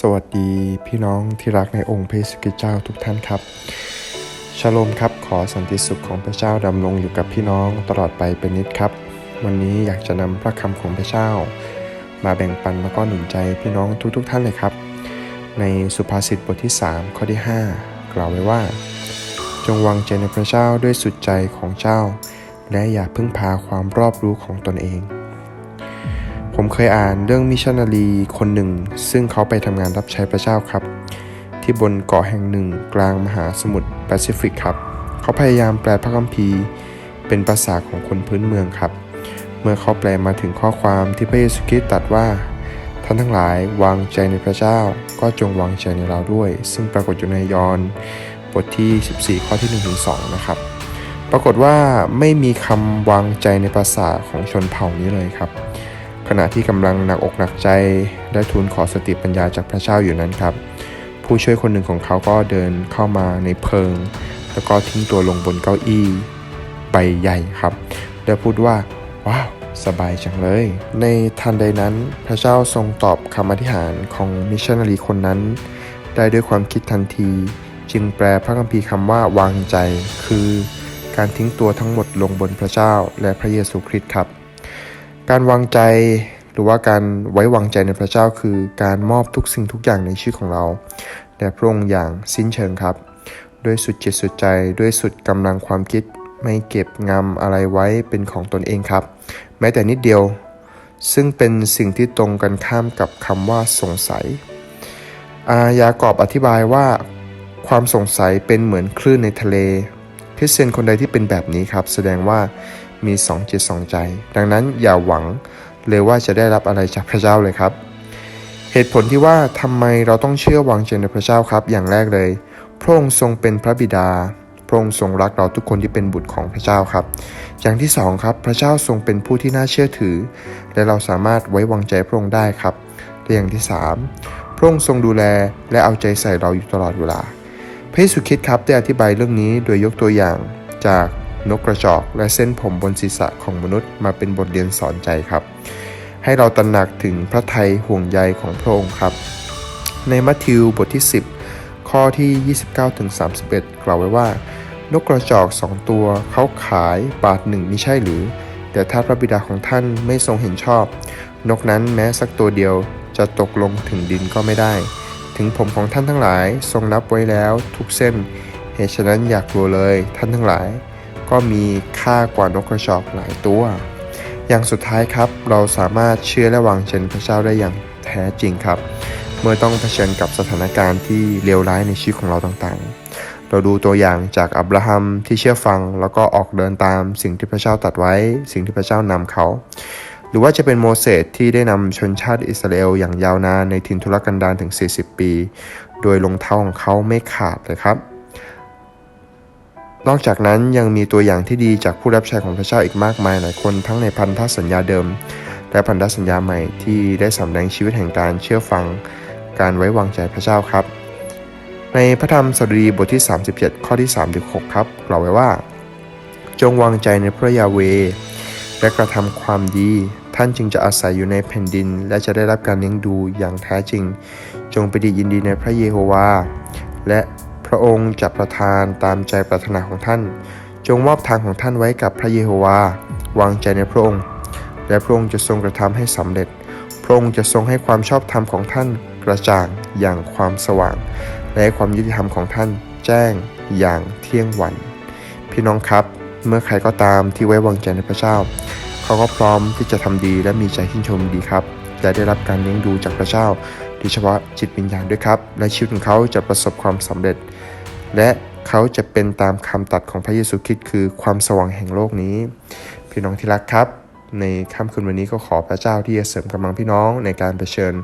สวัสดีพี่น้องที่รักในองค์พระเยซูคริตเจ้าทุกท่านครับ ชโลมครับขอสันติสุขของพระเจ้าดำรงอยู่กับพี่น้องตลอดไปเป็นนิดครับ วันนี้อยากจะนำพระคำของพระเจ้า มาแบ่งปันแล้วก็หนุนใจพี่น้องทุกๆทท่านเลยครับ ในสุภาษิตบทที่ 3 ข้อที่ 5 กล่าวไว้ว่า จงวางใจในพระเจ้าด้วยสุดใจของเจ้า และอย่าพึ่งพาความรอบรู้ของตนเอง ผมเคยอ่านเรื่องมิชชันนารีคนหนึ่ง ซึ่งเขาไปทำงานรับใช้พระเจ้าครับ ที่บนเกาะแห่งหนึ่งกลางมหาสมุทรแปซิฟิกครับ เขาพยายามแปลพระคัมภีร์ เป็นภาษาของคนพื้นเมืองครับ เมื่อเขาแปลมาถึงข้อความที่พระเยซูคริสต์ตรัสว่า ท่านทั้งหลายวางใจในพระเจ้าก็จงวางใจในเราด้วย ซึ่งปรากฏอยู่ในยอห์นบทที่ 14 ข้อที่1ถึง2นะครับ ปรากฏว่าไม่มีคำวางใจในภาษาของชนเผ่านี้เลยครับ ขณะที่กำลังหนักอกหนักใจและทูลขอสติปัญญาจากพระเจ้าอยู่นั้นครับ ผู้ช่วยคนหนึ่งของเขาก็เดินเข้ามาในเพิง แล้วก็ทิ้งตัวลงบนเก้าอี้ใบใหญ่ครับแล้วพูดว่าว้าวสบายจังเลย ในทันใดนั้นพระเจ้าทรงตอบคำอธิษฐานของมิชชันนารีคนนั้น ได้ด้วยความคิดทันที จึงแปลพระคัมภีร์คำว่าวางใจ คือ การทิ้งตัวทั้งหมดลงบนพระเจ้าและพระเยซูคริสต์ครับ การวางใจหรือว่าการไว้วางใจในพระเจ้าคือการมอบทุกสิ่งทุกอย่างในชีวิตของเราแด่พระองค์อย่างสิ้นเชิงครับ ด้วยสุดจิตสุดใจด้วยสุดกำลังความคิดไม่เก็บงำอะไรไว้เป็นของตนเองครับ แม้แต่นิดเดียว ซึ่งเป็นสิ่งที่ตรงกันข้ามกับคำว่าสงสัย อายากอบอธิบายว่าความสงสัยเป็นเหมือนคลื่นในทะเลคริสเตียนคนใดที่เป็นแบบนี้ครับ แสดงว่า มีสองจิตสองใจ ดังนั้นอย่าหวังเลยว่าจะได้รับอะไรจากพระเจ้าเลยครับ เหตุผลที่ว่าทำไมเราต้องเชื่อวางใจในพระเจ้าครับ อย่างแรกเลย พระองค์ทรงเป็นพระบิดา พระองค์ทรงรักเราทุกคนที่เป็นบุตรของพระเจ้าครับ อย่างที่สองครับ พระเจ้าทรงเป็นผู้ที่น่าเชื่อถือ และเราสามารถไว้วางใจพระองค์ได้ครับและอย่างที่สามพระองค์ทรงดูแลและเอาใจใส่เราอยู่ตลอดเวลาพระเยซูคริสต์ครับได้อธิบายเรื่องนี้โดยยกตัวอย่างจาก นกกระจอก และเส้นผมบนศีรษะของมนุษย์มาเป็นบทเรียนสอนใจครับ ให้เราตระหนักถึงพระทัยห่วงใยของพระองค์ครับ ในมัทธิวบทที่ 10 ข้อที่ 29ถึง31 กล่าวไว้ว่า นกกระจอกสองตัวเขาขายบาทหนึ่งมิใช่หรือ แต่ถ้าพระบิดาของท่านไม่ทรงเห็นชอบ นกนั้นแม้สักตัวเดียวจะตกลงถึงดินก็ไม่ได้ ถึงผมของท่านทั้งหลายทรงนับไว้แล้วทุกเส้น เหตุฉะนั้นอยากกลัวเลยท่านทั้งหลาย ก็มีค่ากว่านกกระจอกหลายตัว อย่างสุดท้ายครับ เราสามารถเชื่อและวางใจพระเจ้าได้อย่างแท้จริงครับ เมื่อต้องเผชิญกับสถานการณ์ที่เลวร้ายในชีวิตของเราต่างๆ เราดูตัวอย่างจากอับราฮัมที่เชื่อฟัง แล้วก็ออกเดินตามสิ่งที่พระเจ้าตรัสไว้ สิ่งที่พระเจ้านำเขาหรือว่าจะเป็นโมเสสที่ได้นำชนชาติอิสราเอลอย่างยาวนานในถิ่นทุรกันดารถึง 40 ปี โดยรองเท้าของเขาไม่ขาดเลยครับ นอกจากนั้นยังมีตัวอย่างที่ดีจากผู้รับใช้ของพระเจ้าอีกมากมายหลายคนทั้งในพันธสัญญาเดิม และพันธสัญญาใหม่ที่ได้สำแดงชีวิตแห่งการเชื่อฟัง การไว้วางใจพระเจ้าครับ ในพระธรรมสดุดีบทที่ 37 ข้อที่3ถึง6ครับกล่าวไว้ว่า จงวางใจในพระยาเว และกระทำความดี ท่านจึงจะอาศัยอยู่ในแผ่นดิน และจะได้รับการเลี้ยงดูอย่างแท้จริง จงไปดียินดีในพระเยโฮวาและ ระองค์จะประทานตามใจปรารถนาของท่าน จงมอบทางของท่านไว้กับพระเยโฮวา วางใจในพระองค์ และพระองค์จะทรงกระทำให้สำเร็จ พระองค์จะทรงให้ความชอบธรรมของท่านกระจ่างอย่างความสว่าง และให้ความยุติธรรมของท่านแจ้งอย่างเที่ยงวัน พี่น้องครับ เมื่อใครก็ตามที่ไว้วางใจในพระเจ้า เขาก็พร้อมที่จะทำดีและมีใจชื่นชมดีครับและได้รับการเลี้ยงดูจากพระเจ้าโดยเฉพาะจิตวิญญาณด้วยครับ และชีวิตของเขาจะประสบความสำเร็จ และเขาจะเป็นตามคำตัดของพระเยซูคริสต์คือความสว่างแห่งโลกนี้ พี่น้องที่รักครับ ในค่ำคืนวันนี้ก็ขอพระเจ้าที่จะเสริมกำลังพี่น้องในการเผชิญ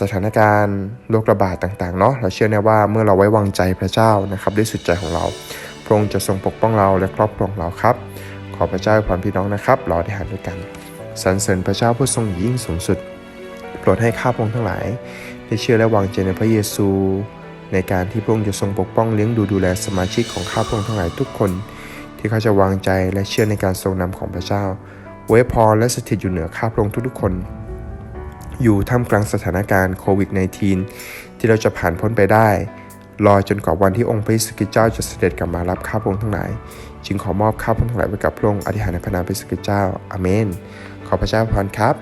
สถานการณ์โรคระบาดต่างๆเนาะเราเชื่อแน่ว่าเมื่อเราไว้วางใจพระเจ้านะครับด้วยสุดใจของเรา พระองค์จะทรงปกป้องเราและครอบครองเราครับ ขอพระเจ้าพรพี่น้องนะครับเราได้หารด้วยกันสรรเสริญพระเจ้าผู้ทรงยิ่งสูงสุด โปรดให้ข้าพงทั้งหลาย ได้เชื่อและวางใจในพระเยซู ในการที่พระองค์จะทรงปกป้องเลี้ยงดูดูแลสมาชิกของข้าพระองค์ทั้งหลายทุกคน ที่เขาจะวางใจและเชื่อในการทรงนำของพระเจ้าไว้พรและสถิตอยู่เหนือข้าพระองค์ทุกๆคน อยู่ท่ามกลางสถานการณ์โควิด -19 ที่เราจะผ่านพ้นไปได้ รอจนกว่าวันที่องค์พระเยซูคริสต์เจ้าจะเสด็จกลับมารับข้าพระองค์ทั้งหลาย จึงขอมอบข้าพระองค์ทั้งหลายไว้กับพระองค์อธิษฐานในพระนามพระเยซูคริสต์เจ้าอาเมน ขอพระเจ้าพรครับ